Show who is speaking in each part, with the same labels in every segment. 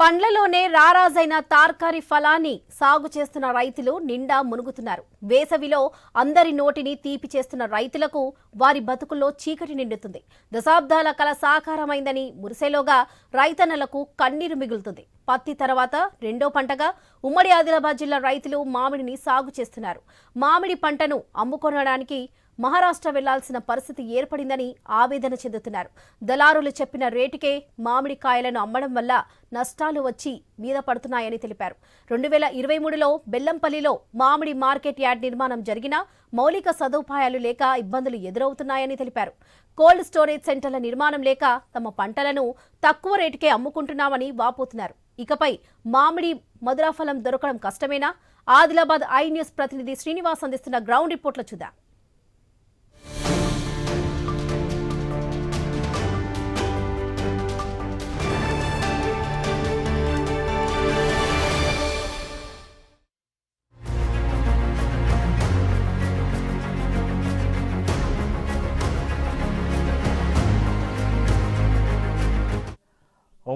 Speaker 1: పండ్లలోనే రారాజైన తార్కారి ఫలాన్ని సాగు చేస్తున్న రైతులు నిండా మునుగుతున్నారు. వేసవిలో అందరి నోటిని తీపి చేస్తున్న రైతులకు వారి బతుకుల్లో చీకటి నిండుతుంది. దశాబ్దాల కల సాకారమైందని మురిసేలోగా రైతన్నలకు కన్నీరు మిగులుతుంది. పత్తి తర్వాత రెండో పంటగా ఉమ్మడి ఆదిలాబాద్ జిల్లా రైతులు మామిడిని సాగు చేస్తున్నారు. మామిడి పంటను అమ్ముకొనడానికి మహారాష్ట్ర వెళ్ళాల్సిన పరిస్థితి ఏర్పడిందని ఆవేదన చెందుతున్నారు. దళారులు చెప్పిన రేటుకే మామిడి కాయలను అమ్మడం వల్ల నష్టాలు వచ్చి మీద పడుతున్నాయని తెలిపారు. రెండు వేల ఇరవై మూడులో బెల్లంపల్లిలో మామిడి మార్కెట్ యార్డ్ నిర్మాణం జరిగినా మౌలిక సదుపాయాలు లేక ఇబ్బందులు ఎదురవుతున్నాయని తెలిపారు. కోల్డ్ స్టోరేజ్ సెంటర్ల నిర్మాణం లేక తమ పంటలను తక్కువ రేటుకే అమ్ముకుంటున్నామని వాపోతున్నారు. ఇకపై మామిడి మధురాఫలం దొరకడం కష్టమేనా? ఆదిలాబాద్ ఐ న్యూస్ ప్రతినిధి శ్రీనివాస్ అందిస్తున్న గ్రౌండ్ రిపోర్ట్లు చూద్దాం.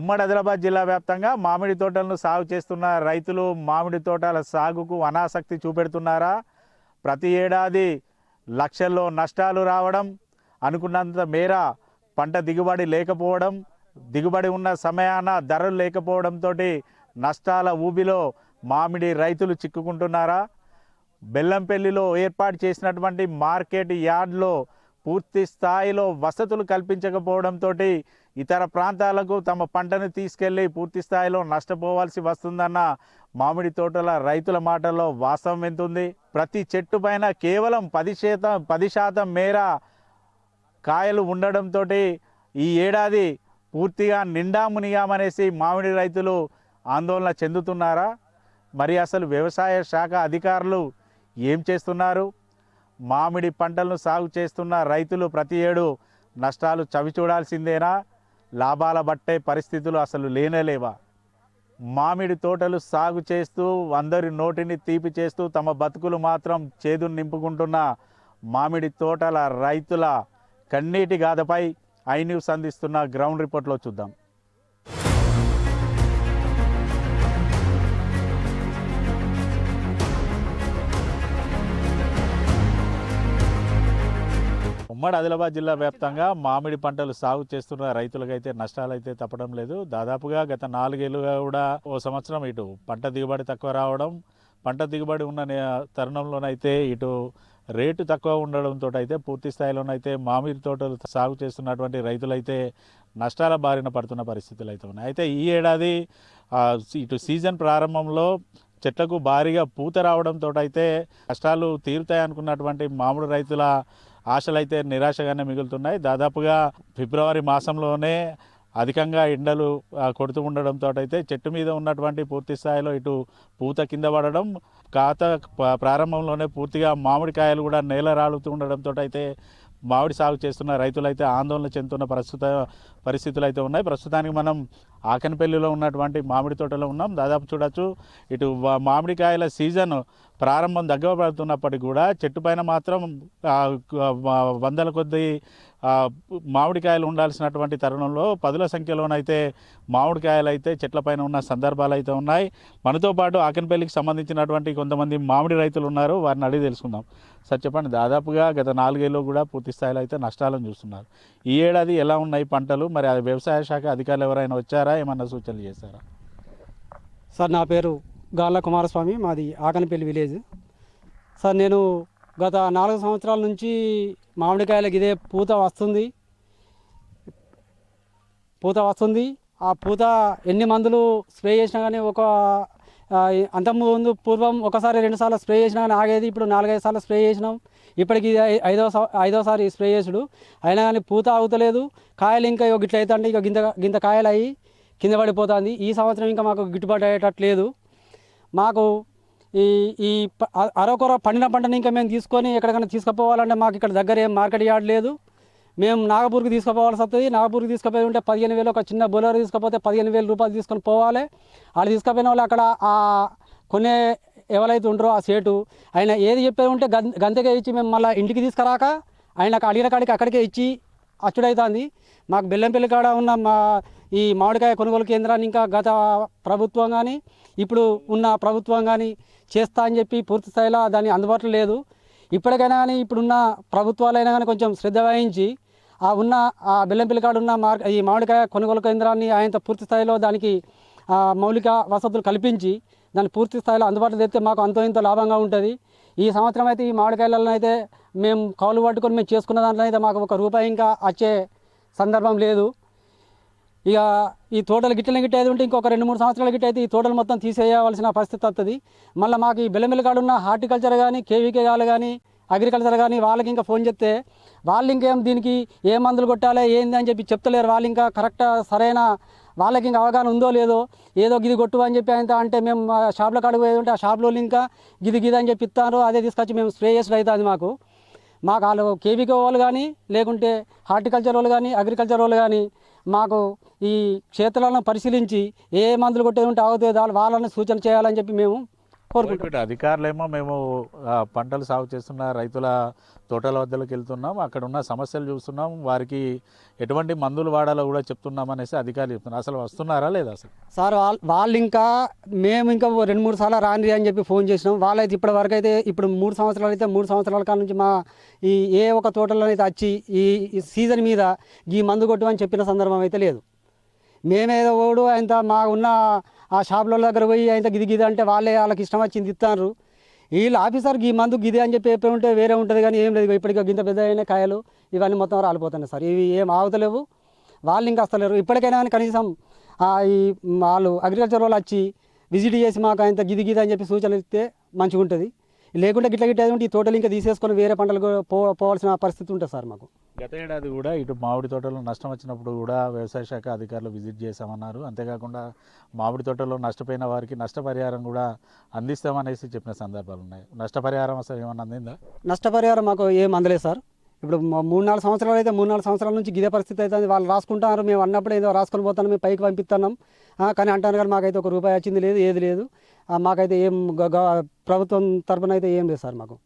Speaker 2: ఉమ్మడి ఆదిలాబాద్ జిల్లా వ్యాప్తంగా మామిడి తోటలను సాగు చేస్తున్న రైతులు మామిడి తోటల సాగుకు అనాసక్తి చూపెడుతున్నారా? ప్రతి ఏడాది లక్షల్లో నష్టాలు రావడం అనుకున్నంత మేర పంట దిగుబడి లేకపోవడం దిగుబడి ఉన్న సమయాన ధరలు లేకపోవడంతో నష్టాల ఊబిలో మామిడి రైతులు చిక్కుకుంటున్నారా? బెల్లంపల్లిలో ఏర్పాటు చేసినటువంటి మార్కెట్ యార్డ్లో పూర్తి స్థాయిలో వసతులు కల్పించకపోవడంతో ఇతర ప్రాంతాలకు తమ పంటను తీసుకెళ్ళి పూర్తి స్థాయిలో నష్టపోవాల్సి వస్తుందన్న మామిడి తోటల రైతుల మాటల్లో వాస్తవం ఎంతుంది. ప్రతి చెట్టు పైన కేవలం పది శాతం పది శాతం మేర కాయలు ఉండడంతో ఈ ఏడాది పూర్తిగా నిండా మునిగామనేసి మామిడి రైతులు ఆందోళన చెందుతున్నారా? మరి అసలు వ్యవసాయ శాఖ అధికారులు ఏం చేస్తున్నారు? మామిడి పంటలను సాగు చేస్తున్న రైతులు ప్రతి ఏడు నష్టాలు చవిచూడాల్సిందేనా లాభాల బట్టే పరిస్థితులు అసలు లేనేలేవా మామిడి తోటలు సాగు చేస్తూ అందరి నోటిని తీపి చేస్తూ తమ బతుకులు మాత్రం చేదు నింపుకుంటున్న మామిడి తోటల రైతుల కన్నీటి గాథపై ఐ న్యూస్ అందిస్తున్న గ్రౌండ్ రిపోర్ట్లో చూద్దాం. ఉమ్మడి ఆదిలాబాద్ జిల్లా వ్యాప్తంగా మామిడి పంటలు సాగు చేస్తున్న రైతులకైతే నష్టాలు అయితే తప్పడం లేదు. దాదాపుగా గత నాలుగేళ్ళుగా కూడా ఓ సంవత్సరం ఇటు పంట దిగుబడి తక్కువ రావడం పంట దిగుబడి ఉన్న తరుణంలోనైతే ఇటు రేటు తక్కువ ఉండడంతో అయితే పూర్తి స్థాయిలోనైతే మామిడి తోటలు సాగు చేస్తున్నటువంటి రైతులైతే నష్టాల బారిన పడుతున్న పరిస్థితులు అయితే ఉన్నాయి. అయితే ఈ ఏడాది ఇటు సీజన్ ప్రారంభంలో చెట్లకు భారీగా పూత రావడంతో అయితే కష్టాలు తీరుతాయి అనుకున్నటువంటి మామిడి రైతుల ఆశలైతే నిరాశగానే మిగులుతున్నాయి. దాదాపుగా ఫిబ్రవరి మాసంలోనే అధికంగా ఎండలు కొడుతూ ఉండడంతో అయితే చెట్టు మీద ఉన్నటువంటి పూర్తి స్థాయిలో ఇటు పూత కింద పడడం కాత ప్రారంభంలోనే పూర్తిగా మామిడికాయలు కూడా నేల రాలుతూ ఉండడంతో అయితే మామిడి సాగు చేస్తున్న రైతులైతే ఆందోళన చెందుతున్న ప్రస్తుత పరిస్థితులు అయితే ఉన్నాయి. ప్రస్తుతానికి మనం ఆకనపల్లిలో ఉన్నటువంటి మామిడి తోటలో ఉన్నాం. దాదాపు చూడొచ్చు ఇటు మామిడికాయల సీజన్ ప్రారంభం దగ్గర పడుతున్నప్పటికీ కూడా చెట్టు పైన మాత్రం వందల కొద్ది మామిడికాయలు ఉండాల్సినటువంటి తరుణంలో పదుల సంఖ్యలోనైతే మామిడికాయలు అయితే చెట్లపైన ఉన్న సందర్భాలు అయితే ఉన్నాయి. మనతో పాటు ఆకనపల్లికి సంబంధించినటువంటి కొంతమంది మామిడి రైతులు ఉన్నారు. వారిని అడిగి తెలుసుకుందాం. సార్ చెప్పండి దాదాపుగా గత నాలుగేళ్ళు కూడా పూర్తి స్థాయిలో అయితే నష్టాలను చూస్తున్నారు. ఈ ఏడాది ఎలా ఉన్నాయి పంటలు? మరి అది వ్యవసాయ శాఖ అధికారులు ఎవరైనా వచ్చారా? ఏమన్నా సూచనలు చేశారా?
Speaker 3: సార్ నా పేరు గాళ్ళ కుమారస్వామి. మాది ఆకనపల్లి విలేజ్. సార్ నేను గత నాలుగు సంవత్సరాల నుంచి మామిడికాయలకి ఇదే పూత వస్తుంది. పూత వస్తుంది. ఆ పూత ఎన్ని మందులు స్ప్రే చేసినా కానీ ఒక అంతకుముందు పూర్వం ఒకసారి రెండుసార్లు స్ప్రే చేసినా కానీ ఆగేది ఇప్పుడు నాలుగైదు సార్లు స్ప్రే చేసినాం. ఇప్పటికి ఇది ఐదో ఐదోసారి స్ప్రే చేసుడు. అయినా కానీ పూత ఆగుతలేదు. కాయలు ఇంకా ఇక గిట్ల అవుతుంది ఇక గింత గింత కాయలు అయ్యి కింద పడిపోతుంది. ఈ సంవత్సరం ఇంకా మాకు గిట్టుబాటు అయ్యేటట్లేదు మాకు ఈ ఈ ప- అరకొర పండిన పంటని ఇంకా మేము తీసుకొని ఎక్కడికైనా తీసుకుపోవాలంటే మాకు ఇక్కడ దగ్గర ఏం మార్కెట్ యార్డ్ లేదు. మేము నాగపూర్కి తీసుకుపోవాల్సి వస్తుంది. నాగపూర్కి తీసుకుపోయి ఉంటే పదిహేను వేలు ఒక చిన్న బొలర్ తీసుకుపోతే పదిహేను వేలు రూపాయలు తీసుకొని పోవాలి. వాళ్ళు తీసుకుపోయిన వాళ్ళు అక్కడ ఆ కొనే ఎవరైతే ఉండరో ఆ సేటు ఆయన ఏది చెప్పేది ఉంటే గం గంతకే ఇచ్చి మేము మళ్ళీ ఇంటికి తీసుకురాక ఆయన అడిగిన కాడికి అక్కడికే ఇచ్చి అచ్చుడైతుంది. మాకు బెల్లంపల్లి కాడ ఉన్న మా ఈ మామిడికాయ కొనుగోలు కేంద్రాన్ని ఇంకా గత ప్రభుత్వం కానీ ఇప్పుడు ఉన్న ప్రభుత్వం కానీ చేస్తా అని చెప్పి పూర్తి స్థాయిలో దాన్ని అందుబాటులో లేదు. ఇప్పటికైనా కానీ ఇప్పుడున్న ప్రభుత్వాలైనా కానీ కొంచెం శ్రద్ధ వహించి ఆ ఉన్న ఆ బెల్లంపల్లి కాడు ఉన్న మార్క ఈ మామిడికాయ కొనుగోలు కేంద్రాన్ని ఆయన పూర్తి స్థాయిలో దానికి మౌలిక వసతులు కల్పించి దాన్ని పూర్తి స్థాయిలో అందుబాటులో తెస్తే మాకు అంతో ఇంత లాభంగా ఉంటుంది. ఈ సంవత్సరం అయితే ఈ మామిడికాయలలో అయితే మేము కౌలు పట్టుకొని మేము చేసుకున్న దాంట్లో అయితే మాకు ఒక రూపాయి ఇంకా వచ్చే సందర్భం లేదు. ఇక ఈ తోటలు గిట్టలు గిట్ట ఉంటే ఇంకొక రెండు మూడు సంవత్సరాల గిట్ట అయితే ఈ తోటలు మొత్తం తీసేయవలసిన పరిస్థితి వస్తుంది మళ్ళీ మాకు ఈ బెల్లమిల్లి కాడ ఉన్న హార్టికల్చర్ కానీ కేవీకే వాళ్ళు కానీ అగ్రికల్చర్ కానీ వాళ్ళకి ఇంకా ఫోన్ చెప్తే వాళ్ళు ఇంకేం దీనికి ఏ మందులు కొట్టాలి ఏంది అని చెప్పి చెప్తలేరు. వాళ్ళు ఇంకా కరెక్ట్ సరైన వాళ్ళకి ఇంకా అవగాహన ఉందో లేదో ఏదో గిది కొట్టు అని చెప్పి అంత అంటే మేము షాప్లో కాడికి పోయేది ఉంటే ఆ షాప్లో ఇంకా గిది గిది అని చెప్పి ఇస్తారు అదే తీసుకొచ్చి మేము స్ప్రే చేసుడు అవుతుంది మాకు. మాకు వాళ్ళు కేవీకే వాళ్ళు కానీ లేకుంటే హార్టికల్చర్ వాళ్ళు కానీ అగ్రికల్చర్ వాళ్ళు కానీ మాకు ఈ క్షేత్రాలను పరిశీలించి ఏ మందులు కొట్టేది ఉంటే వాళ్ళని సూచన చేయాలని చెప్పి మేము కోరుకుంటున్నాం.
Speaker 2: అధికారులేమో మేము పంటలు సాగు చేస్తున్న రైతుల తోటల వద్దకు వెళ్తున్నాం. అక్కడ ఉన్న సమస్యలు చూస్తున్నాం. వారికి ఎటువంటి మందులు వాడాలో కూడా చెప్తున్నాం అనేసి అధికారులు చెప్తున్నారు. అసలు వస్తున్నారా లేదా అసలు?
Speaker 3: సార్ వాళ్ళు వాళ్ళు ఇంకా మేము ఇంకా రెండు మూడు సార్లు రాండి అని చెప్పి ఫోన్ చేసినాం. వాళ్ళైతే ఇప్పటి వరకు అయితే ఇప్పుడు మూడు సంవత్సరాలు అయితే మూడు సంవత్సరాల కాల నుంచి మా ఈ ఏ ఒక తోటలో అయితే వచ్చి ఈ ఈ సీజన్ మీద ఈ మందు కొట్టమని చెప్పిన సందర్భం అయితే లేదు. మేమేదో ఓడు ఆయన మా ఉన్న ఆ షాపుల దగ్గర పోయి ఆయన గిది గిది అంటే వాళ్ళే వాళ్ళకి ఇష్టం వచ్చింది ఇస్తారు వీళ్ళు ఆఫీసర్కి ఈ మందు గిది అని చెప్పి చెప్పి ఉంటే వేరే ఉంటుంది కానీ ఏం లేదు ఇప్పటికీ గింత పెద్ద కాయలు ఇవన్నీ మొత్తం రాలిపోతున్నాయి సార్. ఇవి ఏం ఆగుతలేవు. వాళ్ళు ఇంకా వస్తలేరు ఇప్పటికైనా కానీ కనీసం ఈ వాళ్ళు అగ్రికల్చర్ వాళ్ళు వచ్చి విజిట్ చేసి మాకు ఆయన గిది గిది అని చెప్పి సూచనలు ఇస్తే మంచిగా ఉంటుంది లేకుంటే గిట్ల గిట్ల ఉంటే ఈ తోటలు ఇంకా తీసేసుకొని వేరే పంటలకు పో పోవాల్సిన పరిస్థితి ఉంటుంది సార్ మాకు.
Speaker 2: గత ఏడాది కూడా ఇటు మామిడి తోటలో నష్టం వచ్చినప్పుడు కూడా వ్యవసాయ శాఖ అధికారులు విజిట్ చేశామన్నారు. అంతేకాకుండా మామిడి తోటలో నష్టపోయిన వారికి నష్టపరిహారం కూడా అందిస్తామనేసి చెప్పిన సందర్భాలు ఉన్నాయి. నష్టపరిహారం అసలు ఏమన్నా అందిందా?
Speaker 3: నష్టపరిహారం మాకు ఏం అందలేదు సార్. ఇప్పుడు మూడు నాలుగు సంవత్సరాలు అయితే మూడు నాలుగు సంవత్సరాల నుంచి ఇదే పరిస్థితి అయితే వాళ్ళు రాసుకుంటారు. మేము అన్నప్పుడు ఏదో రాసుకొని పోతాను మేము పైకి పంపిస్తున్నాం. కానీ అంటాను కానీ మాకైతే ఒక రూపాయి వచ్చింది లేదు ఏది లేదు. మాకైతే ఏం గ- ప్రభుత్వం తరపున అయితే ఏం లేదు సార్ మాకు.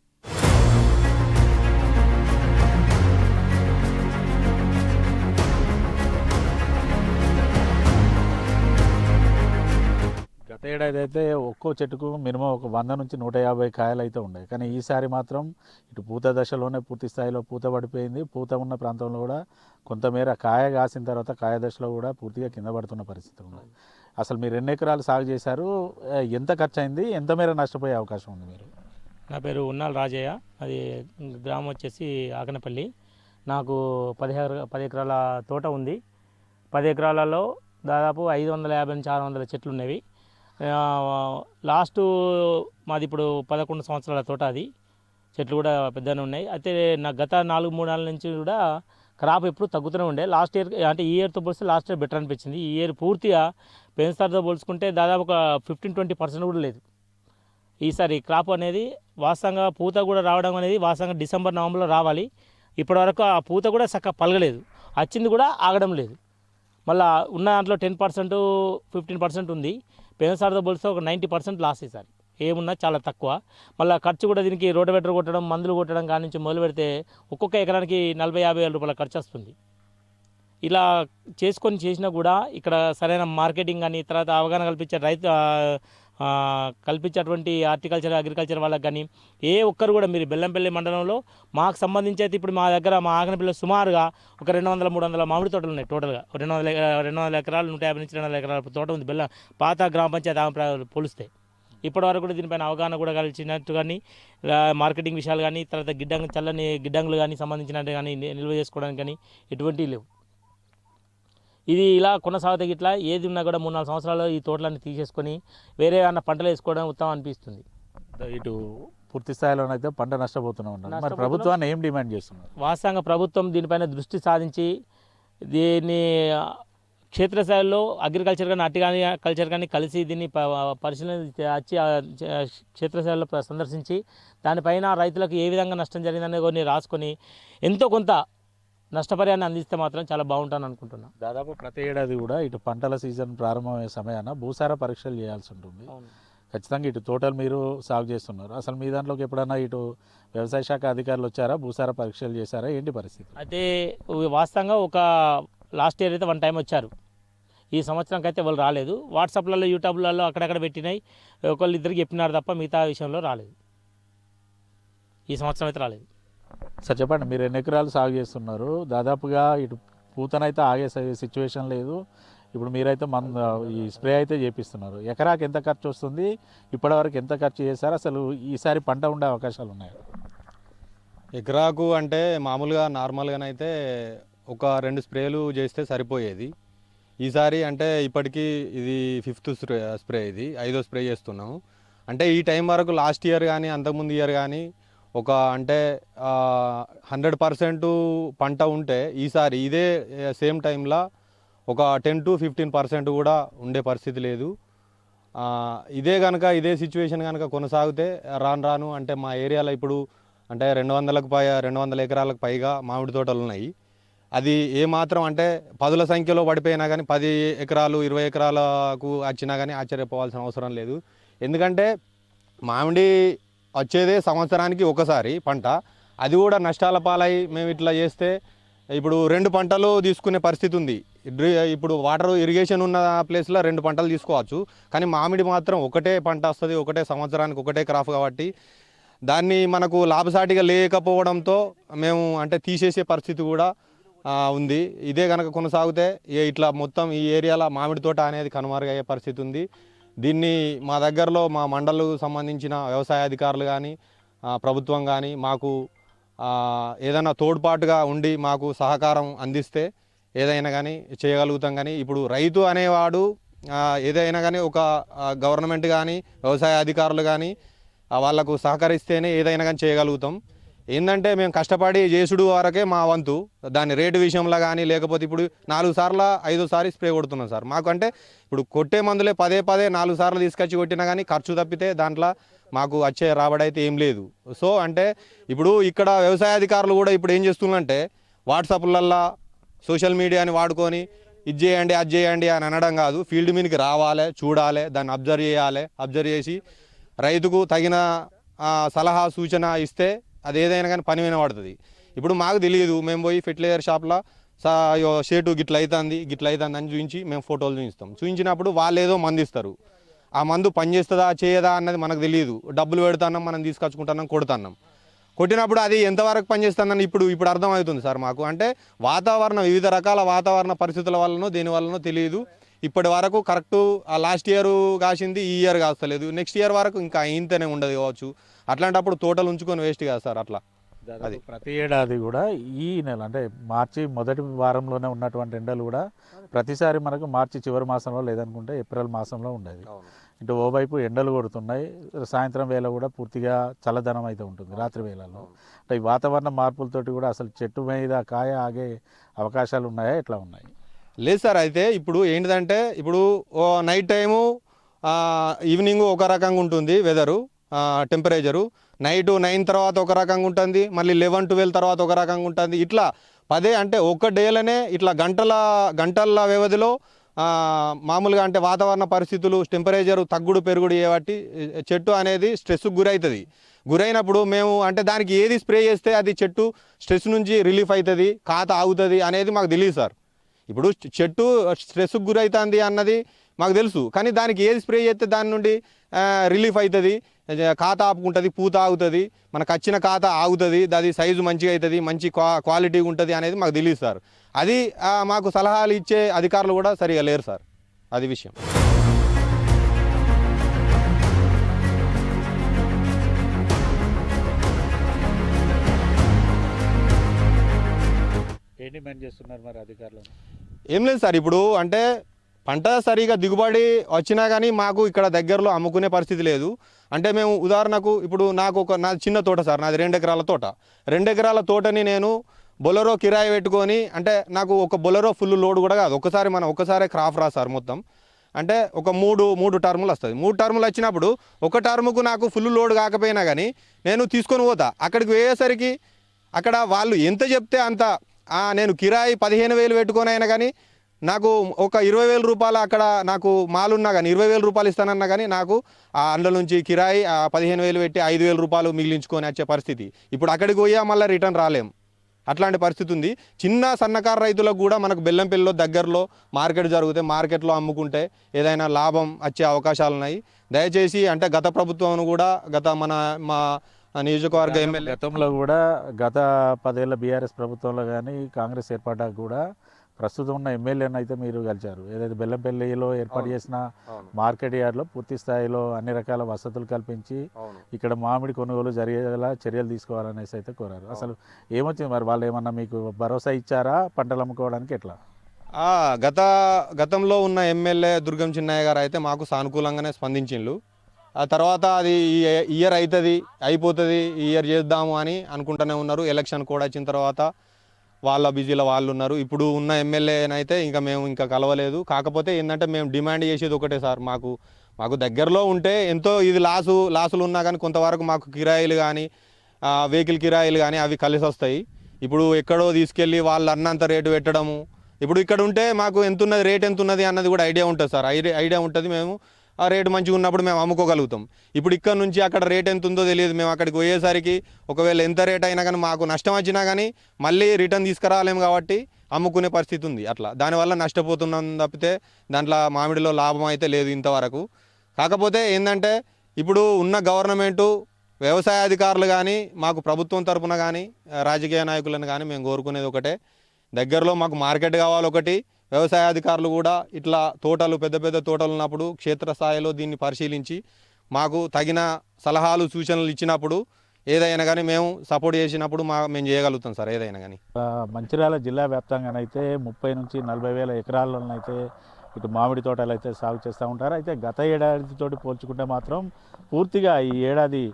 Speaker 2: గత ఏడాది అయితే ఒక్కో చెట్టుకు మినిమం ఒక వంద నుంచి నూట యాభై కాయలు అయితే ఉన్నాయి. కానీ ఈసారి మాత్రం ఇటు పూత దశలోనే పూర్తి స్థాయిలో పూత పడిపోయింది. పూత ఉన్న ప్రాంతంలో కూడా కొంతమేర కాయ కాసిన తర్వాత కాయ దశలో కూడా పూర్తిగా కింద పడుతున్న పరిస్థితి ఉంది అసలు మీరు ఎన్ని ఎకరాలు సాగు చేశారు? ఎంత ఖర్చు అయింది ఎంత మేర నష్టపోయే అవకాశం ఉంది మీరు?
Speaker 4: నా పేరు ఉన్నాల రాజయ్య. అది గ్రామం వచ్చేసి ఆకనపల్లి. నాకు పదిహేను పది ఎకరాల తోట ఉంది. పది ఎకరాలలో దాదాపు ఐదు వందల యాభై నుంచి ఆరు వందల చెట్లు ఉన్నవి. లాస్ట్ మాది ఇప్పుడు పదకొండు సంవత్సరాల తోట అది. చెట్లు కూడా పెద్దనే ఉన్నాయి. అయితే నా గత నాలుగు మూడు నెలల నుంచి కూడా క్రాప్ ఎప్పుడు తగ్గుతూనే ఉండే. లాస్ట్ ఇయర్ అంటే ఈ ఇయర్తో పోలిస్తే లాస్ట్ ఇయర్ బెటర్ అనిపించింది. ఈ ఇయర్ పూర్తిగా పెన్సార్తో పోల్చుకుంటే దాదాపు ఒక ఫిఫ్టీన్ ట్వంటీ పర్సెంట్ కూడా లేదు. ఈసారి క్రాప్ అనేది వాస్తవంగా పూత కూడా రావడం అనేది వాస్తవంగా డిసెంబర్ నవంబర్లో రావాలి. ఇప్పటివరకు ఆ పూత కూడా చక్కగా పలగలేదు. వచ్చింది కూడా ఆగడం లేదు. మళ్ళీ ఉన్న దాంట్లో టెన్ పర్సెంట్ ఫిఫ్టీన్ పర్సెంట్ ఉంది. పెన్సార్తో పోలిస్తే ఒక నైంటీ పర్సెంట్ లాస్ ఈసారి. ఏమున్నా చాలా తక్కువ. మళ్ళీ ఖర్చు కూడా దీనికి రోటవెటర్ కొట్టడం మందులు కొట్టడం కాడి నుంచి మొదలు పెడితే ఒక్కొక్క ఎకరానికి నలభై యాభై వేల రూపాయల ఖర్చు వస్తుంది. ఇలా చేసుకొని చేసినా కూడా ఇక్కడ సరైన మార్కెటింగ్ కానీ తర్వాత అవగాహన కల్పించే రైతు కల్పించేటువంటి హార్టికల్చర్ అగ్రికల్చర్ వాళ్ళకి కానీ ఏ ఒక్కరు కూడా మీరు బెల్లంపల్లి మండలంలో మాకు సంబంధించి అయితే ఇప్పుడు మా దగ్గర మా ఆగనపల్లి సుమారుగా ఒక రెండు వందల మూడు వందల మామిడి తోటలు ఉన్నాయి టోటల్గా. రెండు వందల రెండు వందల ఎకరాలు నూట యాభై నుంచి రెండు వందల ఎకరాల తోట ఉంది. బెల్లం పాత గ్రామ పంచాయతీ ఆమె పోలిస్తే ఇప్పటివరకు కూడా దీనిపైన అవగాహన కూడా కలిసినట్టు కానీ మార్కెటింగ్ విషయాలు కానీ తర్వాత గిడ్డంగి చల్లని గిడ్డంగులు కానీ సంబంధించినట్టు కానీ నిల్వ చేసుకోవడానికి కానీ ఎటువంటివి లేవు. ఇది ఇలా కొనసాగితే ఇట్లా ఏది ఉన్నా కూడా మూడు నాలుగు సంవత్సరాలు ఈ తోటలన్నీ తీసేసుకొని వేరే ఏమన్నా పంటలు వేసుకోవడం ఉత్తమం అనిపిస్తుంది
Speaker 2: ఇటు పూర్తి స్థాయిలోనైతే పంట నష్టపోతూనే ఉన్నారు మరి
Speaker 4: నష్టపోతున్నాం.
Speaker 2: ప్రభుత్వాన్ని ఏం డిమాండ్ చేస్తున్నారు
Speaker 4: వాస్తవంగా ప్రభుత్వం దీనిపైన దృష్టి సాధించి దీన్ని క్షేత్రస్థాయిలో అగ్రికల్చర్ కానీ అట్టి కానీ కల్చర్ కానీ కలిసి దీన్ని పరిశీలన వచ్చి క్షేత్రస్థాయిలో సందర్శించి దానిపైన రైతులకు ఏ విధంగా నష్టం జరిగిందనే కొన్ని రాసుకొని ఎంతో కొంత నష్టపరిహారాన్ని అందిస్తే మాత్రం చాలా బాగుంటాను అనుకుంటున్నాను
Speaker 2: దాదాపు ప్రతి ఏడాది కూడా ఇటు పంటల సీజన్ ప్రారంభమయ్యే సమయాన భూసార పరీక్షలు చేయాల్సి ఉంటుంది. ఖచ్చితంగా ఇటు తోటలు మీరు సాగు చేస్తున్నారు. అసలు మీ దాంట్లోకి ఎప్పుడైనా ఇటు వ్యవసాయ శాఖ అధికారులు వచ్చారా? భూసార పరీక్షలు చేశారా? ఏంటి పరిస్థితి?
Speaker 4: అయితే వాస్తవంగా ఒక లాస్ట్ ఇయర్ అయితే వన్ టైం వచ్చారు. ఈ సంవత్సరంకి అయితే వాళ్ళు రాలేదు. వాట్సాప్లలో యూట్యూబ్లలో అక్కడక్కడ పెట్టినాయి. ఒకళ్ళు ఇద్దరికి చెప్పినారు తప్ప మిగతా విషయంలో రాలేదు. ఈ సంవత్సరం అయితే రాలేదు.
Speaker 2: సార్ చెప్పండి. మీరు ఎన్ని ఎకరాలు సాగు చేస్తున్నారు? దాదాపుగా ఇటు పూతనైతే ఆగే సిచ్యువేషన్ లేదు. ఇప్పుడు మీరైతే మన ఈ స్ప్రే అయితే చేపిస్తున్నారు. ఎకరాకి ఎంత ఖర్చు వస్తుంది? ఇప్పటివరకు ఎంత ఖర్చు చేశారు? అసలు ఈసారి పంట ఉండే అవకాశాలు ఉన్నాయి?
Speaker 5: ఎకరాకు అంటే మామూలుగా నార్మల్గానైతే ఒక రెండు స్ప్రేలు చేస్తే సరిపోయేది. ఈసారి అంటే ఇప్పటికీ ఇది ఫిఫ్త్ స్ప్రే స్ప్రే ఇది ఐదో స్ప్రే చేస్తున్నాము. అంటే ఈ టైం వరకు లాస్ట్ ఇయర్ కానీ అంతకుముందు ఇయర్ కానీ ఒక అంటే హండ్రెడ్ పర్సెంట్ పంట ఉంటే ఈసారి ఇదే సేమ్ టైంలో ఒక టెన్ టు ఫిఫ్టీన్ పర్సెంట్ కూడా ఉండే పరిస్థితి లేదు. ఇదే కనుక ఇదే సిచ్యువేషన్ కనుక కొనసాగితే రాను రాను అంటే మా ఏరియాలో ఇప్పుడు అంటే రెండు వందలకు పై రెండు వందల ఎకరాలకు పైగా మామిడి తోటలు ఉన్నాయి. అది ఏ మాత్రం అంటే పదుల సంఖ్యలో పడిపోయినా కానీ పది ఎకరాలు ఇరవై ఎకరాలకు వచ్చినా కానీ ఆశ్చర్యపోవాల్సిన అవసరం లేదు. ఎందుకంటే మామిడి వచ్చేదే సంవత్సరానికి ఒకసారి పంట. అది కూడా నష్టాల పాలై మేము ఇట్లా చేస్తే ఇప్పుడు రెండు పంటలు తీసుకునే పరిస్థితి ఉంది. డ్రి- ఇప్పుడు వాటర్ ఇరిగేషన్ ఉన్న ప్లేస్లో రెండు పంటలు తీసుకోవచ్చు. కానీ మామిడి మాత్రం ఒకటే పంట వస్తుంది ఒకటే సంవత్సరానికి ఒకటే క్రాప్ కాబట్టి దాన్ని మనకు లాభసాటిగా లేకపోవడంతో మేము అంటే తీసేసే పరిస్థితి కూడా ఉంది. ఇదే కనుక కొనసాగితే ఇట్లా మొత్తం ఈ ఏరియాలో మామిడి తోట అనేది కనుమరుగయ్యే పరిస్థితి ఉంది. దీన్ని మా దగ్గరలో మా మండలకు సంబంధించిన వ్యవసాయ అధికారులు కానీ ప్రభుత్వం కానీ మాకు ఏదైనా తోడ్పాటుగా ఉండి మాకు సహకారం అందిస్తే ఏదైనా కానీ చేయగలుగుతాం కానీ ఇప్పుడు రైతు అనేవాడు ఏదైనా కానీ ఒక గవర్నమెంట్ కానీ వ్యవసాయ అధికారులు కానీ వాళ్ళకు సహకరిస్తేనే ఏదైనా కానీ చేయగలుగుతాం. ఏంటంటే మేము కష్టపడి చేసుడు వరకే మా వంతు. దాని రేటు విషయంలో కానీ లేకపోతే ఇప్పుడు నాలుగు సార్లు ఐదు సార్లు స్ప్రే కొడుతున్నాం సార్. మాకు అంటే ఇప్పుడు కొట్టే మందులే పదే పదే నాలుగు సార్లు తీసుకొచ్చి కొట్టినా కానీ ఖర్చు తప్పితే దాంట్లో మాకు వచ్చే రాబడి అయితే ఏం లేదు. సో అంటే ఇప్పుడు ఇక్కడ వ్యవసాయ అధికారులు కూడా ఇప్పుడు ఏం చేస్తున్నారంటే వాట్సాప్లల్లో సోషల్ మీడియాని వాడుకొని ఇది చేయండి అది చేయండి అని అనడం కాదు. ఫీల్డ్ మీదకి రావాలి చూడాలి దాన్ని అబ్జర్వ్ చేయాలి. అబ్జర్వ్ చేసి రైతుకు తగిన సలహా సూచన ఇస్తే అది ఏదైనా కానీ పని వినబడుతుంది ఇప్పుడు మాకు తెలియదు మేము పోయి ఫెర్టిలైజర్ షాప్లో సా అయ్యో షేటు గిట్ల అవుతుంది గిట్ల అవుతుంది అని చూపించి మేము ఫోటోలు చూపిస్తాం చూపించినప్పుడు వాళ్ళు ఏదో మందు ఇస్తారు. ఆ మందు పనిచేస్తుందా చేయదా అన్నది మనకు తెలియదు. డబ్బులు పెడుతున్నాం మనం తీసుకొచ్చుకుంటున్నాం కొడుతున్నాం. కొట్టినప్పుడు అది ఎంతవరకు పనిచేస్తుందని ఇప్పుడు ఇప్పుడు అర్థమవుతుంది సార్ మాకు. అంటే వాతావరణం వివిధ రకాల వాతావరణ పరిస్థితుల వల్లనో దేని వల్లనో తెలియదు. ఇప్పటి వరకు కరెక్ట్ ఆ లాస్ట్ ఇయర్ కాసింది ఈ ఇయర్ కాస్తలేదు. నెక్స్ట్ ఇయర్ వరకు ఇంకా ఇంతనే ఉండదు కావచ్చు. అట్లాంటప్పుడు తోటలు ఉంచుకొని వేస్ట్ కదా సార్ అట్లా.
Speaker 2: అది. ప్రతి ఏడాది కూడా ఈ నెల అంటే మార్చి మొదటి వారంలోనే ఉన్నటువంటి ఎండలు కూడా ప్రతిసారి మనకు మార్చి చివరి మాసంలో లేదనుకుంటే ఏప్రిల్ మాసంలో ఉండేది. ఇటు ఓవైపు ఎండలు కొడుతున్నాయి సాయంత్రం వేళ కూడా పూర్తిగా చల్లదనం అయితే ఉంటుంది రాత్రి వేళల్లో. అంటే ఈ వాతావరణ మార్పులతోటి కూడా అసలు చెట్టు మీద కాయ ఆగే అవకాశాలు ఉన్నాయా ఎట్లా ఉన్నాయి?
Speaker 5: లేదు సార్ అయితే ఇప్పుడు ఏంటిదంటే ఇప్పుడు నైట్ టైము ఈవినింగ్ ఒక రకంగా ఉంటుంది వెదరు టెంపరేచరు. నైట్ నైన్ తర్వాత ఒక రకంగా ఉంటుంది మళ్ళీ లెవెన్ ట్వెల్వ్ తర్వాత ఒక రకంగా ఉంటుంది. ఇట్లా పదే అంటే ఒక డేలోనే ఇట్లా గంటల గంటల వ్యవధిలో మామూలుగా అంటే వాతావరణ పరిస్థితులు టెంపరేచర్ తగ్గుడు పెరుగుడు చేయబట్టి చెట్టు అనేది స్ట్రెస్కు గురవుతుంది గురైనప్పుడు మేము అంటే దానికి ఏది స్ప్రే చేస్తే అది చెట్టు స్ట్రెస్ నుంచి రిలీఫ్ అవుతుంది కాత ఆగుతుంది అనేది మాకు తెలియదు సార్. ఇప్పుడు చెట్టు స్ట్రెస్కు గురవుతుంది అన్నది మాకు తెలుసు. కానీ దానికి ఏది స్ప్రే చేస్తే దాని నుండి రిలీఫ్ అవుతుంది. ఖాత ఆపుకుంటుంది పూత ఆగుతుంది. మనకు వచ్చిన ఖాత ఆగుతుంది అది సైజు మంచిగా అవుతుంది మంచి క్వా క్వాలిటీ ఉంటుంది అనేది మాకు తెలియదు సార్. అది మాకు సలహాలు ఇచ్చే అధికారులు కూడా సరిగా లేరు సార్. అది విషయం.
Speaker 2: ఏం డిమాండ్ చేస్తున్నారు మరి అధికారులు?
Speaker 5: ఏం లేదు సార్ ఇప్పుడు అంటే పంట సరిగా దిగుబడి వచ్చినా కానీ మాకు ఇక్కడ దగ్గరలో అమ్ముకునే పరిస్థితి లేదు. అంటే మేము ఉదాహరణకు ఇప్పుడు నాకు ఒక నా చిన్న తోట సార్ నాది రెండు ఎకరాల తోట. రెండు ఎకరాల తోటని నేను బొలరో కిరాయి పెట్టుకొని అంటే నాకు ఒక బొలరో ఫుల్ లోడ్ కూడా కాదు. ఒకసారి మనం ఒకసారి క్రాఫ్ రా సార్ మొత్తం. అంటే ఒక మూడు మూడు టర్ములు వస్తుంది మూడు టర్ములు వచ్చినప్పుడు ఒక టర్ముకు నాకు ఫుల్ లోడ్ కాకపోయినా కానీ నేను తీసుకొని పోతా. అక్కడికి పోయేసరికి అక్కడ వాళ్ళు ఎంత చెప్తే అంత నేను కిరాయి పదిహేను వేలు పెట్టుకొని అయినా కానీ నాకు ఒక ఇరవై వేల రూపాయలు అక్కడ నాకు మాలున్నా కానీ ఇరవై వేల రూపాయలు ఇస్తానన్నా కానీ నాకు ఆ అందులో నుంచి కిరాయి ఆ పదిహేను వేలు పెట్టి ఐదు వేల రూపాయలు మిగిలించుకొని వచ్చే పరిస్థితి. ఇప్పుడు అక్కడికి పోయా మళ్ళీ రిటర్న్ రాలేం. అట్లాంటి పరిస్థితి ఉంది. చిన్న సన్నకారు రైతులకు కూడా మనకు బెల్లంపల్లిలో దగ్గరలో మార్కెట్ జరిగితే మార్కెట్లో అమ్ముకుంటే ఏదైనా లాభం వచ్చే అవకాశాలు ఉన్నాయి. దయచేసి అంటే గత ప్రభుత్వం కూడా గత మన మా నియోజకవర్గ ఎమ్మెల్యే
Speaker 2: గతంలో కూడా గత పదేళ్ళ బీఆర్ఎస్ ప్రభుత్వంలో కానీ కాంగ్రెస్ ఏర్పడ్డాక కూడా ప్రస్తుతం ఉన్న ఎమ్మెల్యేని అయితే మీరు గెలిచారు. ఏదైతే బెల్లంపల్లిలో ఏర్పాటు. చేసిన మార్కెట్ యార్డ్లో పూర్తి స్థాయిలో అన్ని రకాల వసతులు కల్పించి ఇక్కడ మామిడి కొనుగోలు జరిగేలా చర్యలు తీసుకోవాలనేసి అయితే కోరారు. అసలు ఏమొచ్చింది మరి? వాళ్ళు ఏమన్నా మీకు భరోసా ఇచ్చారా? పంటలు అమ్ముకోవడానికి ఎట్లా?
Speaker 5: గత గతంలో ఉన్న ఎమ్మెల్యే దుర్గం చిన్నయ్య గారు అయితే మాకు సానుకూలంగానే స్పందించిండ్రు ఆ తర్వాత అది ఈ ఇయర్ అవుతుంది అయిపోతుంది ఈ ఇయర్ చేద్దాము అని అనుకుంటూనే ఉన్నారు. ఎలక్షన్ కూడా వచ్చిన తర్వాత వాళ్ళ బిజీలో వాళ్ళు ఉన్నారు. ఇప్పుడు ఉన్న ఎమ్మెల్యేనైతే ఇంకా మేము ఇంకా కలవలేదు. కాకపోతే ఏంటంటే మేము డిమాండ్ చేసేది ఒకటే సార్. మాకు మాకు దగ్గరలో ఉంటే ఎంతో ఇది లాసు లాసులు ఉన్నా కానీ కొంతవరకు మాకు కిరాయిలు కానీ వెహికల్ కిరాయిలు కానీ అవి కలిసి వస్తాయి. ఇప్పుడు ఎక్కడో తీసుకెళ్ళి వాళ్ళు అన్నంత రేటు పెట్టడము. ఇప్పుడు ఇక్కడ ఉంటే మాకు ఎంత ఉన్నది రేట్ ఎంత ఉన్నది అన్నది కూడా ఐడియా ఉంటుంది సార్. ఐడియా ఐడియా ఉంటుంది మేము. ఆ రేటు మంచిగా ఉన్నప్పుడు మేము అమ్ముకోగలుగుతాం. ఇప్పుడు ఇక్కడ నుంచి అక్కడ రేట్ ఎంత ఉందో తెలియదు. మేము అక్కడికి పోయేసరికి ఒకవేళ ఎంత రేట్ అయినా కానీ మాకు నష్టం వచ్చినా కానీ మళ్ళీ రిటర్న్ తీసుకురాలేము కాబట్టి అమ్ముకునే పరిస్థితి ఉంది. అట్లా. దానివల్ల నష్టపోతున్నాం తప్పితే దాంట్లో మామిడిలో లాభం అయితే లేదు ఇంతవరకు. కాకపోతే ఏంటంటే ఇప్పుడు ఉన్న గవర్నమెంటు వ్యవసాయ అధికారులు కానీ మాకు ప్రభుత్వం తరపున కానీ రాజకీయ నాయకులను కానీ మేము కోరుకునేది ఒకటే. దగ్గరలో మాకు మార్కెట్ కావాలి ఒకటి. వ్యవసాయ అధికారులు కూడా ఇట్లా తోటలు పెద్ద పెద్ద తోటలు ఉన్నప్పుడు క్షేత్రస్థాయిలో దీన్ని పరిశీలించి మాకు తగిన సలహాలు సూచనలు ఇచ్చినప్పుడు ఏదైనా కానీ మేము సపోర్ట్ చేసినప్పుడు మా మేము చేయగలుగుతాం సార్ ఏదైనా కానీ.
Speaker 2: మంచిర్యాల జిల్లా వ్యాప్తంగానైతే ముప్పై నుంచి నలభై వేల ఎకరాల్లోనైతే ఇటు మామిడి తోటలు అయితే సాగు చేస్తూ ఉంటారు. అయితే గత ఏడాదితోటి పోల్చుకుంటే మాత్రం పూర్తిగా ఈ ఏడాది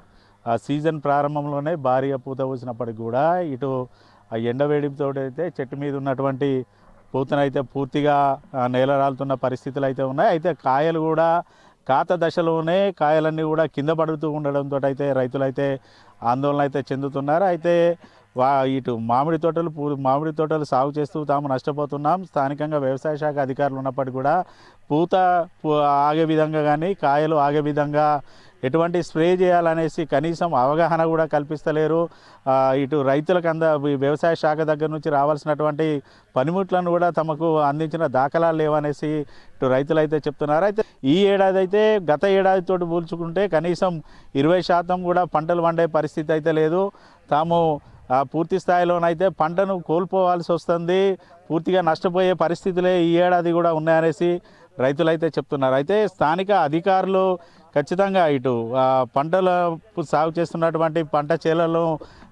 Speaker 2: ఆ సీజన్ ప్రారంభంలోనే భారీగా పూత పూసినప్పటికి కూడా ఇటు ఆ ఎండవేడితో అయితే చెట్టు మీద ఉన్నటువంటి పూతనైతే పూర్తిగా నేల రాలుతున్న పరిస్థితులు అయితే ఉన్నాయి. అయితే కాయలు కూడా కాత దశలోనే కాయలన్నీ కూడా కింద పడుతూ ఉండడంతో అయితే రైతులైతే ఆందోళన అయితే చెందుతున్నారు. అయితే వా ఇటు మామిడి తోటలు పూ మామిడి తోటలు సాగు చేస్తూ తాము నష్టపోతున్నాం. స్థానికంగా వ్యవసాయ శాఖ అధికారులు ఉన్నప్పటికీ కూడా పూత ఆగే విధంగా కానీ కాయలు ఆగే విధంగా ఎటువంటి స్ప్రే చేయాలనేసి కనీసం అవగాహన కూడా కల్పిస్తలేరు. ఇటు రైతులకు అంద వ్యవసాయ శాఖ దగ్గర నుంచి రావాల్సినటువంటి పనిముట్లను కూడా తమకు అందించిన దాఖలాలు లేవనేసి ఇటు రైతులు అయితే చెప్తున్నారు. అయితే ఈ ఏడాది అయితే గత ఏడాదితో పోల్చుకుంటే కనీసం ఇరవై శాతం కూడా పంటలు పండే పరిస్థితి అయితే లేదు. తాము పూర్తి స్థాయిలోనైతే పంటను కోల్పోవాల్సి వస్తుంది. పూర్తిగా నష్టపోయే పరిస్థితులే ఈ ఏడాది కూడా ఉన్నాయనేసి రైతులైతే చెప్తున్నారు. అయితే స్థానిక అధికారులు ఖచ్చితంగా ఇటు ఆ, పంటల సాగు చేస్తున్నటువంటి పంట చేలను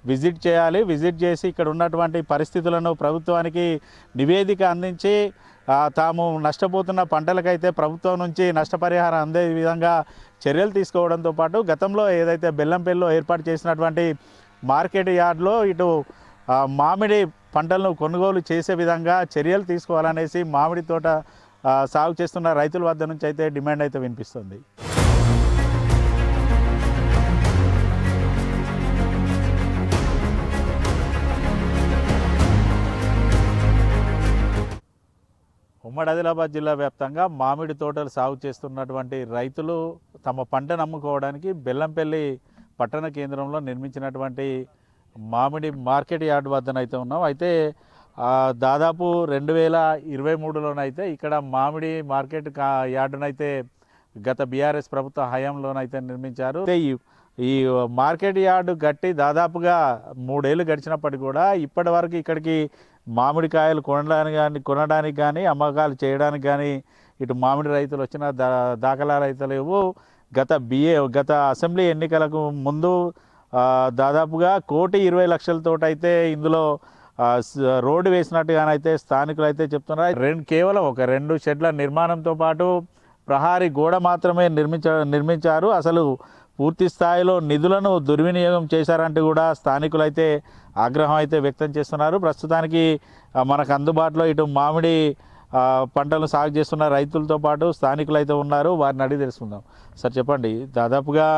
Speaker 2: విజిట్ చేయాలి. విజిట్ చేసి ఇక్కడ ఉన్నటువంటి పరిస్థితులను ప్రభుత్వానికి నివేదిక అందించి తాము నష్టపోతున్న పంటలకైతే ప్రభుత్వం నుంచి నష్టపరిహారం అందే విధంగా చర్యలు తీసుకోవడంతో పాటు గతంలో ఏదైతే బెల్లంపల్లిలో ఏర్పాటు చేసినటువంటి మార్కెట్ యార్డ్లో ఇటు మామిడి పంటలను కొనుగోలు చేసే విధంగా చర్యలు తీసుకోవాలనేసి మామిడి తోట సాగు చేస్తున్న రైతుల వద్ద నుంచి అయితే డిమాండ్ అయితే వినిపిస్తుంది. ఉమ్మడి ఆదిలాబాద్ జిల్లా వ్యాప్తంగా మామిడి తోటలు సాగు చేస్తున్నటువంటి రైతులు తమ పంటను అమ్ముకోవడానికి బెల్లంపల్లి పట్టణ కేంద్రంలో నిర్మించినటువంటి మామిడి మార్కెట్ యార్డ్ వద్దనైతే ఉన్నాం. అయితే దాదాపు రెండు వేల ఇరవై మూడులోనైతే ఇక్కడ మామిడి మార్కెట్ కా యార్డునైతే గత బీఆర్ఎస్ ప్రభుత్వ హయాంలోనైతే నిర్మించారు. ఈ ఈ మార్కెట్ యార్డు గట్టి దాదాపుగా మూడేళ్ళు గడిచినప్పటికీ కూడా ఇప్పటి వరకు ఇక్కడికి మామిడికాయలు కొనడానికి కానీ కొనడానికి కానీ అమ్మకాలు చేయడానికి కానీ ఇటు మామిడి రైతులు వచ్చిన దా దాఖలాలు అయితే లేవు. గత బిఏ గత అసెంబ్లీ ఎన్నికలకు ముందు దాదాపుగా కోటి ఇరవై లక్షలతోటైతే ఇందులో రోడ్డు వేసినట్టుగానైతే స్థానికులు అయితే చెప్తున్నారు. రెండు కేవలం ఒక రెండు షెడ్ల నిర్మాణంతో పాటు ప్రహారీ గోడ మాత్రమే నిర్మించ నిర్మించారు. అసలు పూర్తి స్థాయిలో నిధులను దుర్వినియోగం చేశారంటూ కూడా స్థానికులు అయితే ఆగ్రహం అయితే వ్యక్తం చేస్తున్నారు. ప్రస్తుతానికి మనకు అందుబాటులో ఇటు మామిడి పంటలు సాగు చేస్తున్న రైతులతో పాటు స్థానికులు అయితే ఉన్నారు. వారిని అడిగి తెలుసుకుందాం. సార్ చెప్పండి. దాదాపుగా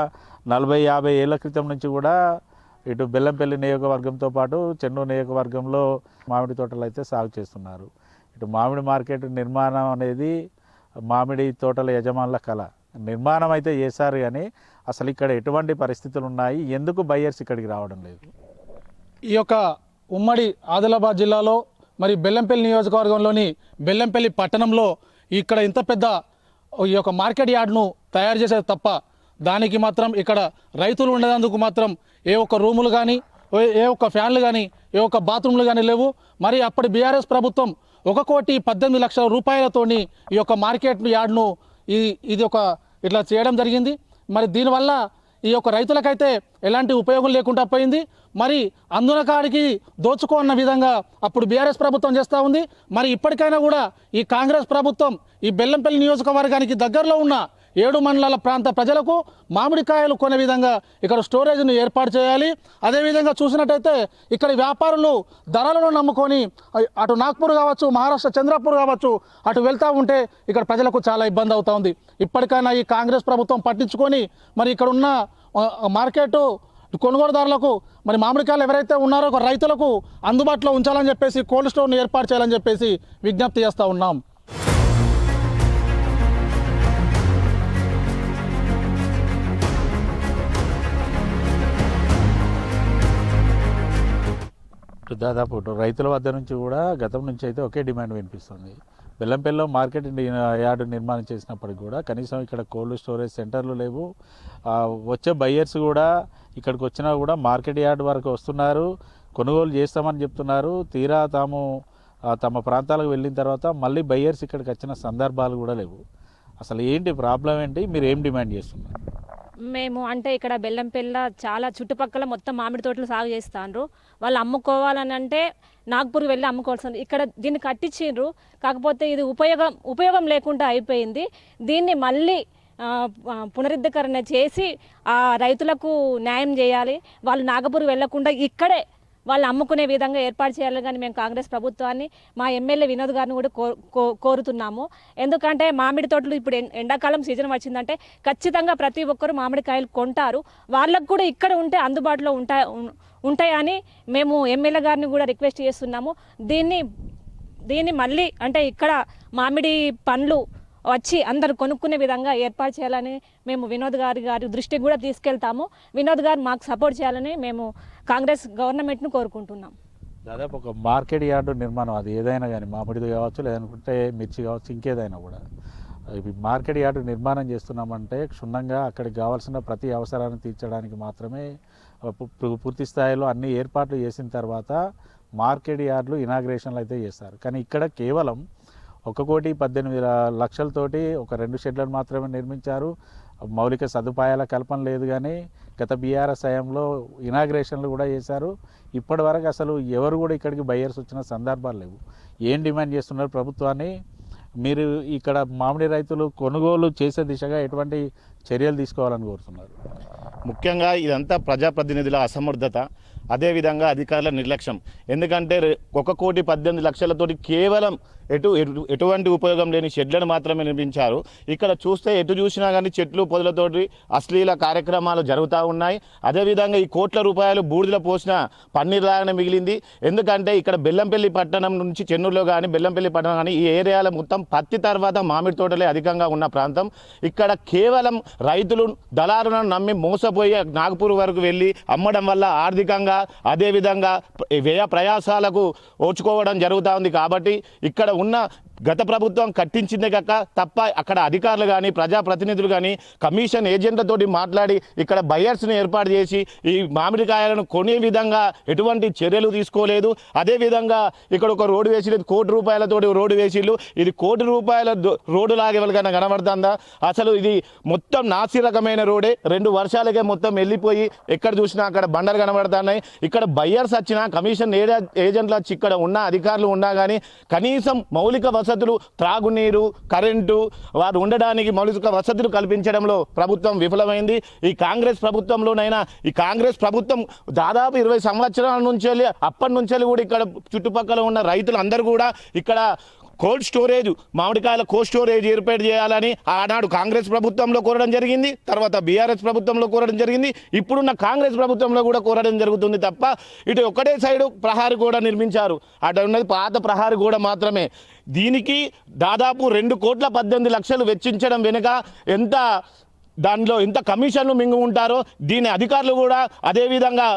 Speaker 2: నలభై యాభై ఏళ్ళ క్రితం నుంచి కూడా ఇటు బెల్లంపల్లి నియోజకవర్గంతో పాటు చెన్నూరు నియోజకవర్గంలో మామిడి తోటలు అయితే సాగు చేస్తున్నారు. ఇటు మామిడి మార్కెట్ నిర్మాణం అనేది మామిడి తోటల యజమానుల కళ నిర్మాణం అయితే చేశారు కానీ అసలు ఇక్కడ ఎటువంటి పరిస్థితులు ఉన్నాయి? ఎందుకు బయ్యర్స్ ఇక్కడికి రావడం లేదు?
Speaker 6: ఈ యొక్క ఉమ్మడి ఆదిలాబాద్ జిల్లాలో మరి బెల్లంపల్లి నియోజకవర్గంలోని బెల్లంపల్లి పట్టణంలో ఇక్కడ ఇంత పెద్ద ఈ యొక్క మార్కెట్ యార్డ్ను తయారు చేసేది తప్ప దానికి మాత్రం ఇక్కడ రైతులు ఉండేందుకు మాత్రం ఏ ఒక్క రూములు కానీ ఏ ఒక్క ఫ్యాన్లు కానీ ఏ ఒక్క బాత్రూమ్లు కానీ లేవు. మరి అప్పటి బీఆర్ఎస్ ప్రభుత్వం ఒక కోటి పద్దెనిమిది లక్షల రూపాయలతోని ఈ యొక్క మార్కెట్ యార్డ్ను ఈ ఇది ఒక ఇట్లా చేయడం జరిగింది. మరి దీనివల్ల ఈ యొక్క రైతులకైతే ఎలాంటి ఉపయోగం లేకుండా పోయింది. మరి అందున కాడికి దోచుకోన్న విధంగా అప్పుడు బీఆర్ఎస్ ప్రభుత్వం చేస్తూ ఉంది. మరి ఇప్పటికైనా కూడా ఈ కాంగ్రెస్ ప్రభుత్వం ఈ బెల్లంపల్లి నియోజకవర్గానికి దగ్గరలో ఉన్న ఏడు మండలాల ప్రాంత ప్రజలకు మామిడికాయలు కొనే విధంగా ఇక్కడ స్టోరేజ్ను ఏర్పాటు చేయాలి. అదేవిధంగా చూసినట్టయితే ఇక్కడ వ్యాపారులు ధరలను నమ్ముకొని అటు నాగ్పూర్ కావచ్చు మహారాష్ట్ర చంద్రపూర్ కావచ్చు అటు వెళ్తూ ఉంటే ఇక్కడ ప్రజలకు చాలా ఇబ్బంది అవుతూ ఉంది. ఇప్పటికైనా ఈ కాంగ్రెస్ ప్రభుత్వం పట్టించుకొని మరి ఇక్కడ ఉన్న ఆ, మార్కెట్ కొనుగోలుదారులకు మరి మామిడికాయలు ఎవరైతే ఉన్నారో ఒక రైతులకు అందుబాటులో ఉంచాలని చెప్పేసి కోల్డ్ స్టోర్ను ఏర్పాటు చేయాలని చెప్పేసి విజ్ఞప్తి చేస్తూ ఉన్నాం.
Speaker 2: ఇప్పుడు దాదాపు రైతుల వద్ద నుంచి కూడా గతం నుంచి అయితే ఒకే డిమాండ్ వినిపిస్తుంది. బెల్లంపల్లిలో మార్కెట్ యార్డు నిర్మాణం చేసినప్పటికి కూడా కనీసం ఇక్కడ కోల్డ్ స్టోరేజ్ సెంటర్లు లేవు. వచ్చే బయ్యర్స్ కూడా ఇక్కడికి వచ్చినా కూడా మార్కెట్ యార్డ్ వరకు వస్తున్నారు. కొనుగోలు చేస్తామని చెప్తున్నారు. తీరా తాము తమ ప్రాంతాలకు వెళ్ళిన తర్వాత మళ్ళీ బయ్యర్స్ ఇక్కడికి వచ్చిన సందర్భాలు కూడా లేవు. అసలు ఏంటి ప్రాబ్లం ఏంటి? మీరు ఏం డిమాండ్ చేస్తున్నారు?
Speaker 7: మేము అంటే ఇక్కడ బెల్లంపెల్ల చాలా చుట్టుపక్కల మొత్తం మామిడి తోటలు సాగు చేస్తాండ్రు. వాళ్ళు అమ్ముకోవాలని అంటే నాగ్పూర్ వెళ్ళి అమ్ముకోవాల్సింది ఇక్కడ దీన్ని కట్టించిండ్రు. కాకపోతే ఇది ఉపయోగం ఉపయోగం లేకుండా అయిపోయింది. దీన్ని మళ్ళీ పునరుద్ధకరణ చేసి ఆ రైతులకు న్యాయం చేయాలి. వాళ్ళు నాగపూర్ వెళ్ళకుండా ఇక్కడే వాళ్ళు అమ్ముకునే విధంగా ఏర్పాటు చేయాలి కానీ మేము కాంగ్రెస్ ప్రభుత్వాన్ని మా ఎమ్మెల్యే వినోద్ గారిని కూడా కో- కో- కోరుతున్నాము. ఎందుకంటే మామిడి తోటలు ఇప్పుడు ఎం- ఎండాకాలం సీజన్ వచ్చిందంటే ఖచ్చితంగా ప్రతి ఒక్కరు మామిడికాయలు కొంటారు. వాళ్ళకు కూడా ఇక్కడ ఉంటే అందుబాటులో ఉంటాయి ఉంటాయని మేము ఎమ్మెల్యే గారిని కూడా రిక్వెస్ట్ చేస్తున్నాము. దీన్ని దీన్ని మళ్ళీ అంటే ఇక్కడ మామిడి పండ్లు వచ్చి అందరు కొనుక్కునే విధంగా ఏర్పాటు చేయాలని మేము వినోద్ గారి గారి దృష్టికి కూడా తీసుకెళ్తాము. వినోద్ గారు మాకు సపోర్ట్ చేయాలని మేము కాంగ్రెస్ గవర్నమెంట్ను కోరుకుంటున్నాం.
Speaker 2: దాదాపు ఒక మార్కెట్ యార్డు నిర్మాణం అది ఏదైనా కానీ మామిడిది కావచ్చు లేదంటే మిర్చి కావచ్చు ఇంకేదైనా కూడా. మార్కెట్ యార్డు నిర్మాణం చేస్తున్నామంటే క్షుణ్ణంగా అక్కడికి కావాల్సిన ప్రతి అవసరాన్ని తీర్చడానికి మాత్రమే పూర్తి స్థాయిలో అన్ని ఏర్పాట్లు చేసిన తర్వాత మార్కెట్ యార్డ్లు ఇనాగ్రేషన్లు అయితే చేస్తారు. కానీ ఇక్కడ కేవలం ఒక కోటి పద్దెనిమిది లక్షలతోటి ఒక రెండు షెడ్లను మాత్రమే నిర్మించారు. మౌలిక సదుపాయాల కల్పన లేదు కానీ గత బీఆర్ఎస్ హయాంలో ఇనాగ్రేషన్లు కూడా చేశారు. ఇప్పటి వరకు అసలు ఎవరు కూడా ఇక్కడికి బయ్యర్స్ వచ్చిన సందర్భాలు లేవు. ఏం డిమాండ్ చేస్తున్నారు ప్రభుత్వాన్ని? మీరు ఇక్కడ మామిడి రైతులు కొనుగోలు చేసే దిశగా ఎటువంటి చర్యలు తీసుకోవాలని కోరుతున్నారు?
Speaker 8: ముఖ్యంగా ఇదంతా ప్రజాప్రతినిధుల అసమర్థత అదేవిధంగా అధికారుల నిర్లక్ష్యం. ఎందుకంటే ఒక కోటి పద్దెనిమిది లక్షలతోటి కేవలం ఎటు ఎటు- ఎటువంటి ఉపయోగం లేని షెడ్లను మాత్రమే నిర్మించారు. ఇక్కడ చూస్తే ఎటు చూసినా కానీ చెట్లు పొదలతోటి అశ్లీల కార్యక్రమాలు జరుగుతూ ఉన్నాయి. అదేవిధంగా ఈ కోట్ల రూపాయలు బూడిదలో పోసిన పన్నీర్ లాగానే మిగిలింది. ఎందుకంటే ఇక్కడ బెల్లంపల్లి పట్టణం నుంచి చెన్నూరులో కానీ బెల్లంపల్లి పట్టణం కానీ ఈ ఏరియాలో మొత్తం పత్తి తర్వాత మామిడి తోటలే అధికంగా ఉన్న ప్రాంతం. ఇక్కడ కేవలం రైతులు దళారులను నమ్మి మోసపోయి నాగపూర్ వరకు వెళ్ళి అమ్మడం వల్ల ఆర్థికంగా అదేవిధంగా వ్యయ ప్రయాసాలకు ఓచుకోవడం జరుగుతూ ఉంది. కాబట్టి ఇక్కడ ఉన్న గత ప్రభుత్వం కట్టించిందే కాక తప్ప అక్కడ అధికారులు కానీ ప్రజాప్రతినిధులు కానీ కమిషన్ ఏజెంట్లతోటి మాట్లాడి ఇక్కడ బయర్స్ని ఏర్పాటు చేసి ఈ మామిడికాయలను కొనే విధంగా ఎటువంటి చర్యలు తీసుకోలేదు. అదేవిధంగా ఇక్కడ ఒక రోడ్డు వేసి కోటి రూపాయలతోటి రోడ్డు వేసిళ్ళు. ఇది కోటి రూపాయల దో- రోడ్డు లాగే ఎవరికైనా కనబడుతుందా? అసలు ఇది మొత్తం నాసి రకమైన రోడే. రెండు వర్షాలకే మొత్తం వెళ్ళిపోయి ఎక్కడ చూసినా అక్కడ బండలు కనబడుతున్నాయి. ఇక్కడ బయ్యర్స్ వచ్చినా కమిషన్ ఏజె- ఏజెంట్లు వచ్చి ఇక్కడ ఉన్న అధికారులు ఉన్నా కానీ కనీసం మౌలిక వసతులు త్రాగునీరు కరెంటు వారు ఉండడానికి మౌలిక వసతులు కల్పించడంలో ప్రభుత్వం విఫలమైంది. ఈ కాంగ్రెస్ ప్రభుత్వంలోనైనా ఈ కాంగ్రెస్ ప్రభుత్వం దాదాపు ఇరవై సంవత్సరాల నుంచి వెళ్ళి అప్పటి నుంచి కూడా ఇక్కడ చుట్టుపక్కల ఉన్న రైతులందరూ కూడా ఇక్కడ కోల్డ్ స్టోరేజ్ మామిడికాయల కోల్డ్ స్టోరేజ్ ఏర్పాటు చేయాలని ఆనాడు కాంగ్రెస్ ప్రభుత్వంలో కోరడం జరిగింది. తర్వాత బీఆర్ఎస్ ప్రభుత్వంలో కోరడం జరిగింది. ఇప్పుడున్న కాంగ్రెస్ ప్రభుత్వంలో కూడా కోరడం జరుగుతుంది తప్ప ఇటు ఒకటే సైడు ప్రహారీ కూడా నిర్మించారు. అటు ఉన్నది పాత ప్రహారీ కూడా మాత్రమే. దీనికి దాదాపు రెండు కోట్ల పద్దెనిమిది లక్షలు వెచ్చించడం వెనుక ఎంత దానిలో ఎంత కమిషన్లు మింగు ఉంటారో దీని అధికారులు కూడా అదేవిధంగా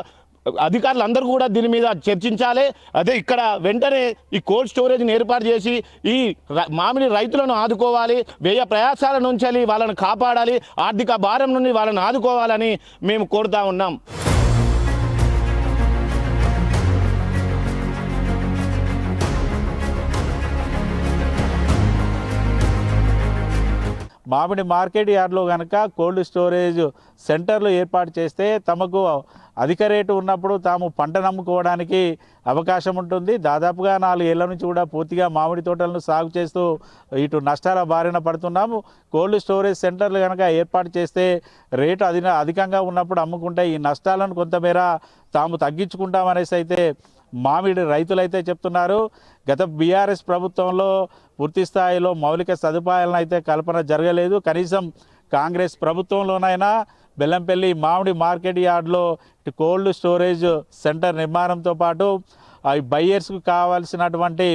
Speaker 8: అధికారులు అందరూ కూడా దీని మీద చర్చించాలి. అదే ఇక్కడ వెంటనే ఈ కోల్డ్ స్టోరేజ్ని ఏర్పాటు చేసి ఈ మామిడి రైతులను ఆదుకోవాలి. వ్యయ ప్రయాసాల నుంచి వాళ్ళని కాపాడాలి. ఆర్థిక భారం నుండి వాళ్ళని ఆదుకోవాలని మేము కోరుతా ఉన్నాం.
Speaker 2: మామిడి మార్కెట్ యార్డ్లో కనుక కోల్డ్ స్టోరేజ్ సెంటర్లు ఏర్పాటు చేస్తే తమకు అధిక రేటు ఉన్నప్పుడు తాము పంట నమ్ముకోవడానికి అవకాశం ఉంటుంది. దాదాపుగా నాలుగేళ్ళ నుంచి కూడా పూర్తిగా మామిడి తోటలను సాగు చేస్తూ ఇటు నష్టాల బారిన పడుతున్నాము. కోల్డ్ స్టోరేజ్ సెంటర్లు కనుక ఏర్పాటు చేస్తే రేటు అధిక అధికంగా ఉన్నప్పుడు అమ్ముకుంటే ఈ నష్టాలను కొంతమేర తాము తగ్గించుకుంటామనేసి అయితే మామిడి రైతులైతే చెప్తున్నారు. గత బీఆర్ఎస్ ప్రభుత్వంలో పూర్తి స్థాయిలో మౌలిక సదుపాయాలను అయితే కల్పన జరగలేదు. కనీసం కాంగ్రెస్ ప్రభుత్వంలోనైనా బెల్లంపల్లి మామిడి మార్కెట్ యార్డ్లో కోల్డ్ స్టోరేజ్ సెంటర్ నిర్మాణంతో పాటు అవి బయ్యర్స్కు కావాల్సినటువంటి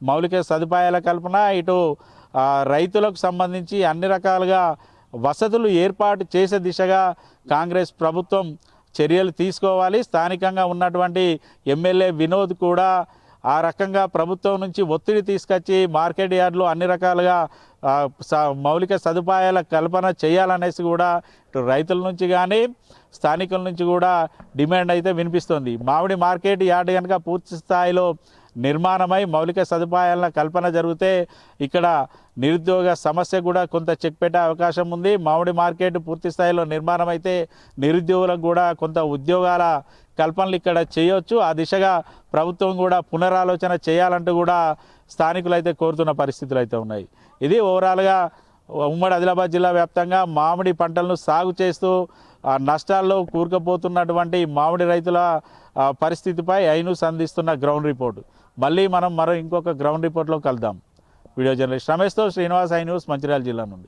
Speaker 2: మౌలిక సదుపాయాల కల్పన ఇటు రైతులకు సంబంధించి అన్ని రకాలుగా వసతులు ఏర్పాటు చేసే దిశగా కాంగ్రెస్ ప్రభుత్వం చర్యలు తీసుకోవాలి. స్థానికంగా ఉన్నటువంటి ఎమ్మెల్యే వినోద్ కూడా ఆ రకంగా ప్రభుత్వం నుంచి ఒత్తిడి తీసుకొచ్చి మార్కెట్ యార్డ్లో అన్ని రకాలుగా స- మౌలిక సదుపాయాల కల్పన చేయాలనేసి కూడా ఇటు రైతుల నుంచి కానీ స్థానికుల నుంచి కూడా డిమాండ్ అయితే వినిపిస్తుంది. మామిడి మార్కెట్ యార్డ్ కనుక పూర్తి స్థాయిలో నిర్మాణమై మౌలిక సదుపాయాల కల్పన జరిగితే ఇక్కడ నిరుద్యోగ సమస్య కూడా కొంత చెక్ పెట్టే అవకాశం ఉంది. మామిడి మార్కెట్ పూర్తి స్థాయిలో నిర్మాణం అయితే నిరుద్యోగులకు కూడా కొంత ఉద్యోగాల కల్పనలు ఇక్కడ చేయొచ్చు. ఆ దిశగా ప్రభుత్వం కూడా పునరాలోచన చేయాలంటూ కూడా స్థానికులు అయితే కోరుతున్న పరిస్థితులు అయితే ఉన్నాయి. ఇది ఓవరాల్గా ఉమ్మడి ఆదిలాబాద్ జిల్లా వ్యాప్తంగా మామిడి పంటలను సాగు చేస్తూ నష్టాల్లో కూరుకుపోతున్నటువంటి మామిడి రైతుల పరిస్థితిపై ఐను సంధిస్తున్న గ్రౌండ్ రిపోర్ట్. మళ్ళీ మనం మరో ఇంకొక గ్రౌండ్ రిపోర్ట్లో కలుద్దాం. వీడియో జర్నలిస్ట్ రమేష్తో శ్రీనివాస్ ఐ న్యూస్ మంచిర్యాల జిల్లా నుండి.